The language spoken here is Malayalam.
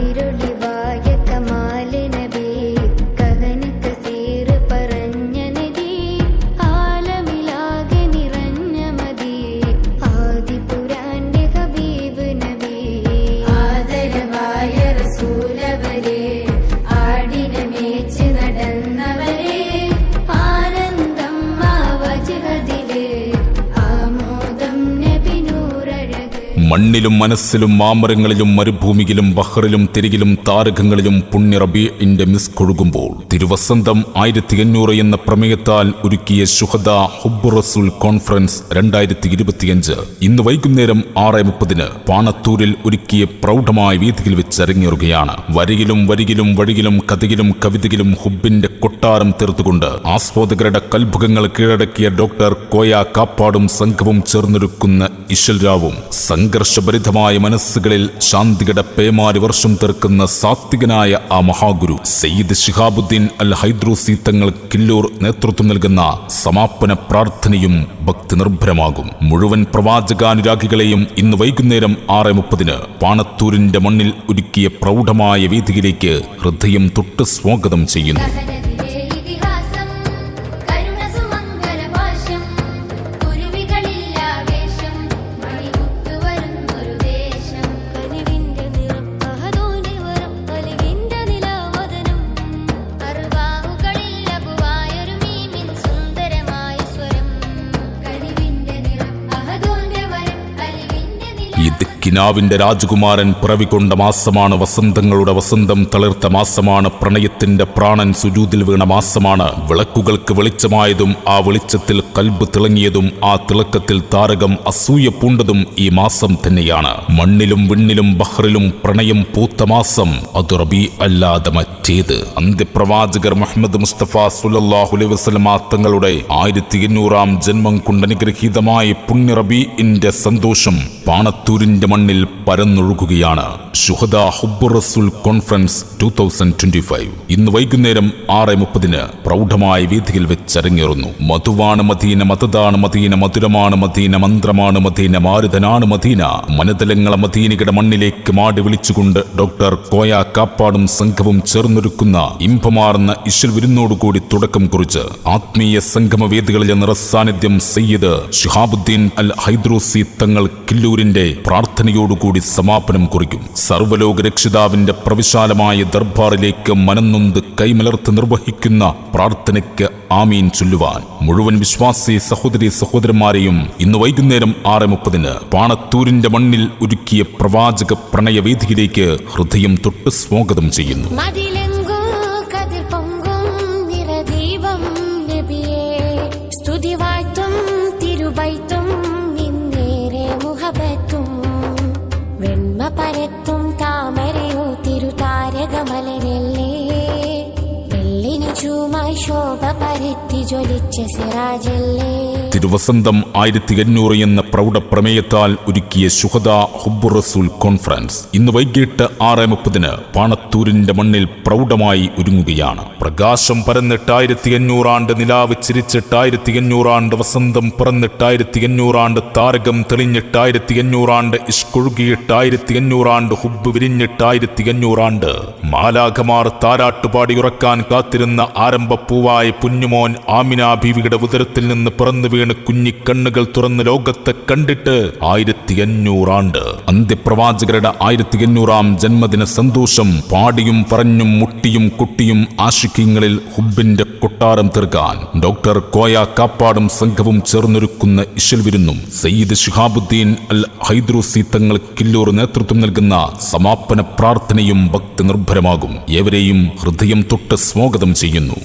திருளி മണ്ണിലും മനസ്സിലും മാമരങ്ങളിലും മരുഭൂമിയിലും ബഹറിലും തിരികിലും താരകങ്ങളിലും പുണ്യ റബീഇന്റെ മിസ് കൊഴുകുമ്പോൾ തിരുവസന്തം ആയിരത്തി എണ്ണൂറ് എന്ന പ്രമേയത്താൽ ഒരുക്കിയ ശുഹദ ഹുബ്ബുറസുൽ കോൺഫറൻസ് രണ്ടായിരത്തി ഇരുപത്തിയഞ്ച് ഇന്ന് വൈകുന്നേരം ആറ് മുപ്പതിന് പാണത്തൂരിൽ ഒരുക്കിയ പ്രൗഢമായ വേദിയിൽ വെച്ച് അരങ്ങേറുകയാണ് വരിയിലും വരിയിലും വഴിയിലും കഥയിലും കവിതയിലും ഹുബിന്റെ കൊട്ടാരം തീർത്തുകൊണ്ട് ആസ്വാദകരുടെ കൽഭുഖങ്ങൾ കീഴടക്കിയ ഡോക്ടർ കോയ കാപ്പാടും സംഘവും ചേർന്നൊരുക്കുന്ന ഇഷൽരാവും സംഘർഷഭരിതമായ മനസ്സുകളിൽ ശാന്തിയുടെ പേമാരി വർഷം തീർക്കുന്ന സാത്വികനായ ആ മഹാഗുരു സയ്യിദ് ഷിഹാബുദ്ദീൻ അൽ ഹൈദ്രൂസി തങ്ങൾ കില്ലൂർ നേതൃത്വം നൽകുന്ന സമാപന പ്രാർത്ഥനയും ഭക്തി നിർഭരമാകും മുഴുവൻ പ്രവാചകാനുരാഗികളെയും ഇന്ന് വൈകുന്നേരം ആറ് മുപ്പതിന് പാണത്തൂരിന്റെ മണ്ണിൽ ഒരുക്കിയ പ്രൗഢമായ വേദിയിലേക്ക് ഹൃദയം തൊട്ട് സ്വാഗതം ചെയ്യുന്നു. കിനാവിന്റെ രാജകുമാരൻ പിറവികൊണ്ട മാസമാണ് വസന്തങ്ങളുടെ വസന്തം തളിർത്ത മാസമാണ് പ്രണയത്തിന്റെ പ്രാണൻ സുജൂതിൽ വീണ മാസമാണ്. വിളക്കുകൾക്ക് വെളിച്ചമായതും ആ വെളിച്ചത്തിൽ കൽബ് തിളങ്ങിയതും ആ തിളക്കത്തിൽ താരകം അസൂയ പൂണ്ടതും ഈ മാസം തന്നെയാണ്. മണ്ണിലും വിണ്ണിലും ബഹ്റിലും പ്രണയം പൂത്ത മാസം അത് റബി അല്ലാതെ മറ്റേത്. അന്ത്യപ്രവാചകർ മുഹമ്മദ് മുസ്തഫ സുലല്ലാഹു അലൈഹി വസല്ലമ തങ്ങളുടെ ആയിരത്തി എണ്ണൂറാം ജന്മം കൊണ്ടനുഗ്രഹീതമായ പുണ്യ റബീഇന്റെ സന്തോഷം പാണത്തൂരിന്റെ മണ്ണിൽ പരന്നൊഴുകുകയാണ്. ഷുഹദ ഹുബ്ബുർ റസൂൽ conference two thousand twenty five. ഇന്ന് വൈകുന്നേരം ആറ് മുപ്പതിന് പ്രൗഢമായ വേദിയിൽ വെച്ചരങ്ങേറുന്നു. മധുവാണ് മദീന മതതാണ് മദീന മധുരമാണ് മദീന മന്ത്രമാണ് മദീന മാരുതനാണ് മദീന. മനതലങ്ങളെ മദീനയുടെ മണ്ണിലേക്ക് മാടി വിളിച്ചുകൊണ്ട് ഡോക്ടർ കോയ കാപ്പാടും സംഘവും ചേർന്നൊരുക്കുന്ന ഇമ്പമാർന്ന ഇശൽ വിരുന്നോടുകൂടി തുടക്കം കുറിച്ച് ആത്മീയ സംഗമ വേദികളിലെ നിറസാന്നിധ്യം സയ്യിദ് ഷിഹാബുദ്ദീൻ അൽ ഹൈദ്രൂസി തങ്ങൾ കില്ലൂരിന്റെ പ്രാർത്ഥനയോടുകൂടി സമാപനം കുറിക്കും. സർവലോക രക്ഷിതാവിന്റെ പ്രവിശാലമായ ദർബാറിലേക്ക് മനംനൊന്ത് കൈമലർത്ത് നിർവഹിക്കുന്ന പ്രാർത്ഥനയ്ക്ക് ആമീൻ ചൊല്ലുവാൻ. മുഴുവൻ വിശ്വാസി സഹോദരി സഹോദരന്മാരെയും ഇന്ന് വൈകുന്നേരം ആറ് മുപ്പതിന് പാണത്തൂരിന്റെ മണ്ണിൽ ഒരുക്കിയ പ്രവാചക പ്രണയവേദിയിലേക്ക് ഹൃദയം തൊട്ട് സ്വാഗതം ചെയ്യുന്നു. തിരുവസന്തം ആയിരത്തി അഞ്ഞൂറ് എന്ന പ്രൗഢ പ്രമേയത്താൽ ഒരുക്കിയ ശുഹദ ഹുബ്ബു റസൂൽ കോൺഫറൻസ് ഇന്ന് വൈകിട്ട് ആറ് മുപ്പതിന് പാണത്തൂരിന്റെ മണ്ണിൽ പ്രൗഢമായി ഒരുങ്ങുകയാണ്. പ്രകാശം പരന്നിട്ടായിരത്തി അഞ്ഞൂറാണ്ട് നിലാവ് ചിരിച്ചിട്ടായിരത്തി അഞ്ഞൂറാണ്ട് വസന്തം പിറന്നിട്ടായിരത്തി അഞ്ഞൂറാണ്ട് താരകം തെളിഞ്ഞിട്ടായിരത്തി അഞ്ഞൂറാണ്ട് ഇഷ്കൊഴുകിയിട്ടായിരത്തി അഞ്ഞൂറാണ്ട് ഹുബ്ബ് വിരിഞ്ഞിട്ടായിരത്തി അഞ്ഞൂറാണ്ട് മാലാഖമാർ താരാട്ടുപാടിയുറക്കാൻ കാത്തിരുന്ന ആരംഭപ്പൂവായ പുഞ്ഞുമോൻ ആമിന ബീവിയുടെ ഉദരത്തിൽ നിന്ന് പിറന്നു വീണ് കുഞ്ഞിക്കണ്ണുകൾ തുറന്ന് ലോകത്തെ കണ്ടിട്ട് ആയിരത്തി അഞ്ഞൂറാണ്ട് അന്ത്യപ്രവാചകരുടെ ആയിരത്തി അഞ്ഞൂറാം ജന്മദിന സന്തോഷം പാടിയും പറഞ്ഞും മുട്ടിയും കുട്ടിയും ആശിക്യങ്ങളിൽ ഹുബിന്റെ കൊട്ടാരം തീർക്കാൻ. ഡോക്ടർ കോയ കാപ്പാടും സംഘവും ചേർന്നൊരുക്കുന്ന ഇഷൽ വിരുന്നും സയ്യിദ് ഷിഹാബുദ്ദീൻ അൽ ഹൈദ്രൂസി തങ്ങൾ കില്ലൂർ നേതൃത്വം നൽകുന്ന സമാപന പ്രാർത്ഥനയും ഭക്തി നിർഭരമാകും ഏവരെയും ഹൃദയം തൊട്ട് സ്വാഗതം ചെയ്യുന്നു.